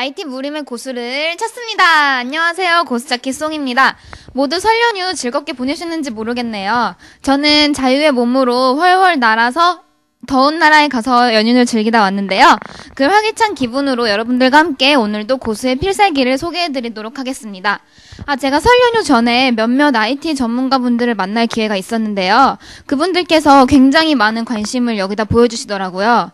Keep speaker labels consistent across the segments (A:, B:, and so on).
A: IT 무림의 고수를 찾습니다. 안녕하세요. 고수자키 송입니다. 모두 설 연휴 즐겁게 보내셨는지 모르겠네요. 저는 자유의 몸으로 훨훨 날아서 더운 나라에 가서 연휴를 즐기다 왔는데요. 그 활기찬 기분으로 여러분들과 함께 오늘도 고수의 필살기를 소개해드리도록 하겠습니다. 아, 제가 설 연휴 전에 몇몇 IT 전문가분들을 만날 기회가 있었는데요. 그분들께서 굉장히 많은 관심을 여기다 보여주시더라고요.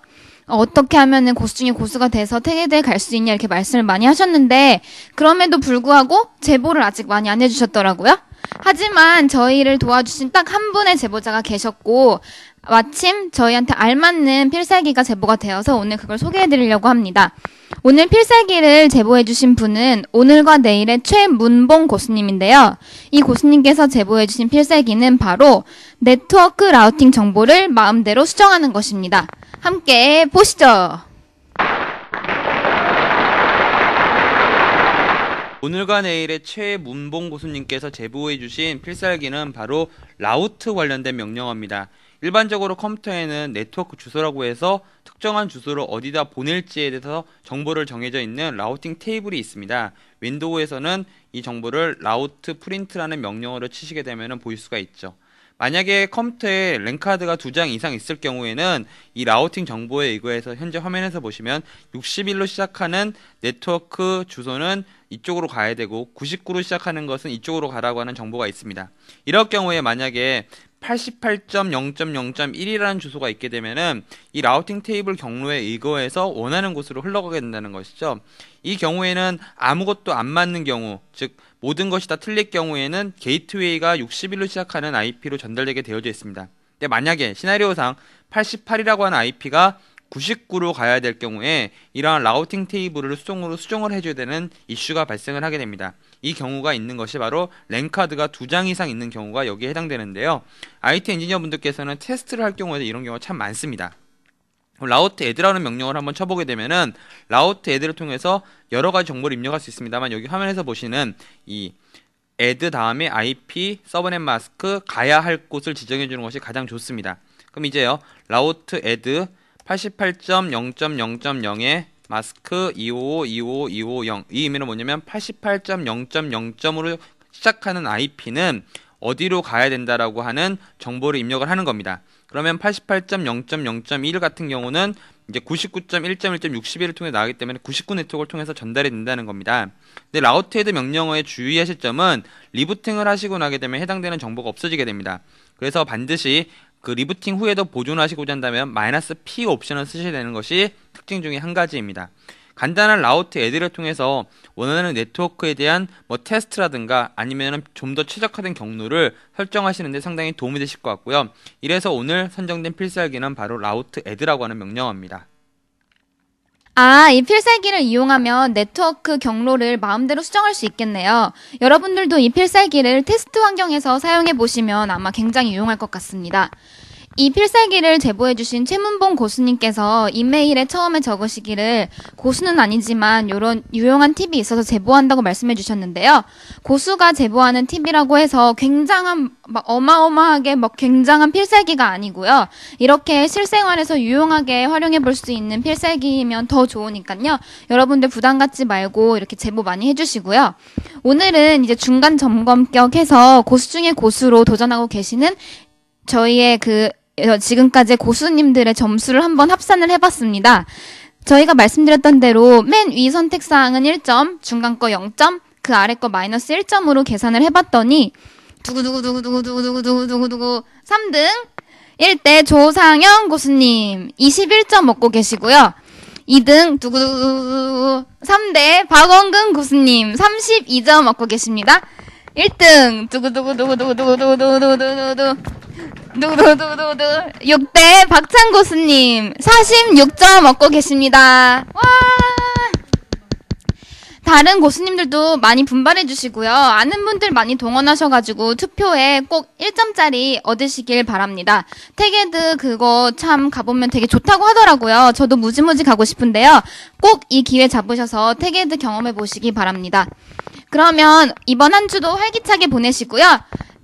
A: 어떻게 하면은 고수 중에 고수가 돼서 태계대에 갈 수 있냐 이렇게 말씀을 많이 하셨는데 그럼에도 불구하고 제보를 아직 많이 안 해주셨더라고요. 하지만 저희를 도와주신 딱 한 분의 제보자가 계셨고 마침 저희한테 알맞는 필살기가 제보가 되어서 오늘 그걸 소개해드리려고 합니다. 오늘 필살기를 제보해주신 분은 오늘과 내일의 최문봉 고수님인데요. 이 고수님께서 제보해주신 필살기는 바로 네트워크 라우팅 정보를 마음대로 수정하는 것입니다. 함께 보시죠.
B: 오늘과 내일의 최문봉 고수님께서 제보해 주신 필살기는 바로 라우트 관련된 명령어입니다. 일반적으로 컴퓨터에는 네트워크 주소라고 해서 특정한 주소를 어디다 보낼지에 대해서 정보를 정해져 있는 라우팅 테이블이 있습니다. 윈도우에서는 이 정보를 라우트 프린트라는 명령어를 치시게 되면 보일 수가 있죠. 만약에 컴퓨터에 랜카드가 두 장 이상 있을 경우에는 이 라우팅 정보에 의거해서 현재 화면에서 보시면 61로 시작하는 네트워크 주소는 이쪽으로 가야 되고 99로 시작하는 것은 이쪽으로 가라고 하는 정보가 있습니다. 이럴 경우에 만약에 88.0.0.1이라는 주소가 있게 되면은 이 라우팅 테이블 경로에 의거해서 원하는 곳으로 흘러가게 된다는 것이죠. 이 경우에는 아무것도 안 맞는 경우, 즉 모든 것이 다 틀릴 경우에는 게이트웨이가 61로 시작하는 IP로 전달되게 되어져 있습니다. 근데 만약에 시나리오상 88이라고 하는 IP가 99로 가야 될 경우에 이러한 라우팅 테이블을 수정으로 수정을 해줘야 되는 이슈가 발생을 하게 됩니다. 이 경우가 있는 것이 바로 랜카드가 두 장 이상 있는 경우가 여기에 해당되는데요. IT 엔지니어 분들께서는 테스트를 할 경우에 이런 경우가 참 많습니다. 라우트 애드라는 명령을 한번 쳐보게 되면은 라우트 애드를 통해서 여러 가지 정보를 입력할 수 있습니다만 여기 화면에서 보시는 이 애드 다음에 IP 서버넷 마스크 가야 할 곳을 지정해 주는 것이 가장 좋습니다. 그럼 이제요 라우트 애드 88.0.0.0에 마스크 255-255-250 이 의미는 뭐냐면 88.0.0.으로 시작하는 IP는 어디로 가야 된다라고 하는 정보를 입력을 하는 겁니다. 그러면 88.0.0.1 같은 경우는 이제 99.1.1.61을 통해 나가기 때문에 99 네트워크를 통해서 전달이 된다는 겁니다. 근데 라우트 헤드 명령어에 주의하실 점은 리부팅을 하시고 나게 되면 해당되는 정보가 없어지게 됩니다. 그래서 반드시 그 리부팅 후에도 보존 하시고자 한다면 마이너스 P 옵션을 쓰셔야 되는 것이 특징 중에 한 가지입니다. 간단한 라우트 애들을 통해서 원하는 네트워크에 대한 뭐 테스트라든가 아니면 좀 더 최적화된 경로를 설정하시는데 상당히 도움이 되실 것 같고요. 이래서 오늘 선정된 필살기는 바로 라우트 애드라고 하는 명령어입니다.
A: 아, 이 필살기를 이용하면 네트워크 경로를 마음대로 수정할 수 있겠네요. 여러분들도 이 필살기를 테스트 환경에서 사용해 보시면 아마 굉장히 유용할 것 같습니다. 이 필살기를 제보해주신 최문봉 고수님께서 이메일에 처음에 적으시기를 고수는 아니지만 이런 유용한 팁이 있어서 제보한다고 말씀해 주셨는데요. 고수가 제보하는 팁이라고 해서 굉장한 막 어마어마하게 막 굉장한 필살기가 아니고요. 이렇게 실생활에서 유용하게 활용해 볼 수 있는 필살기면 더 좋으니까요. 여러분들 부담 갖지 말고 이렇게 제보 많이 해주시고요. 오늘은 이제 중간 점검격 해서 고수 중에 고수로 도전하고 계시는 저희의 그 지금까지 고수님들의 점수를 한번 합산을 해봤습니다. 저희가 말씀드렸던 대로 맨 위 선택사항은 1점, 중간 거 0점, 그 아래 거 마이너스 1점으로 계산을 해봤더니 두구두구두구두구두구두구두구두구 3등 1대 조상영 고수님 21점 먹고 계시고요. 2등 두구두구두구 3대 박원근 고수님 32점 먹고 계십니다. 1등 두구두구두구두구두구두구두구두구 두두두두두 6대 박찬 고수님 46점 얻고 계십니다. 와! 다른 고수님들도 많이 분발해 주시고요. 아는 분들 많이 동원하셔가지고 투표에 꼭 1점짜리 얻으시길 바랍니다. 태게드 그거 참 가보면 되게 좋다고 하더라고요. 저도 무지무지 가고 싶은데요. 꼭 이 기회 잡으셔서 태게드 경험해 보시기 바랍니다. 그러면 이번 한 주도 활기차게 보내시고요.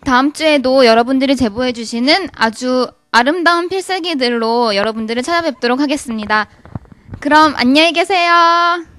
A: 다음 주에도 여러분들이 제보해 주시는 아주 아름다운 필살기들로 여러분들을 찾아뵙도록 하겠습니다. 그럼 안녕히 계세요.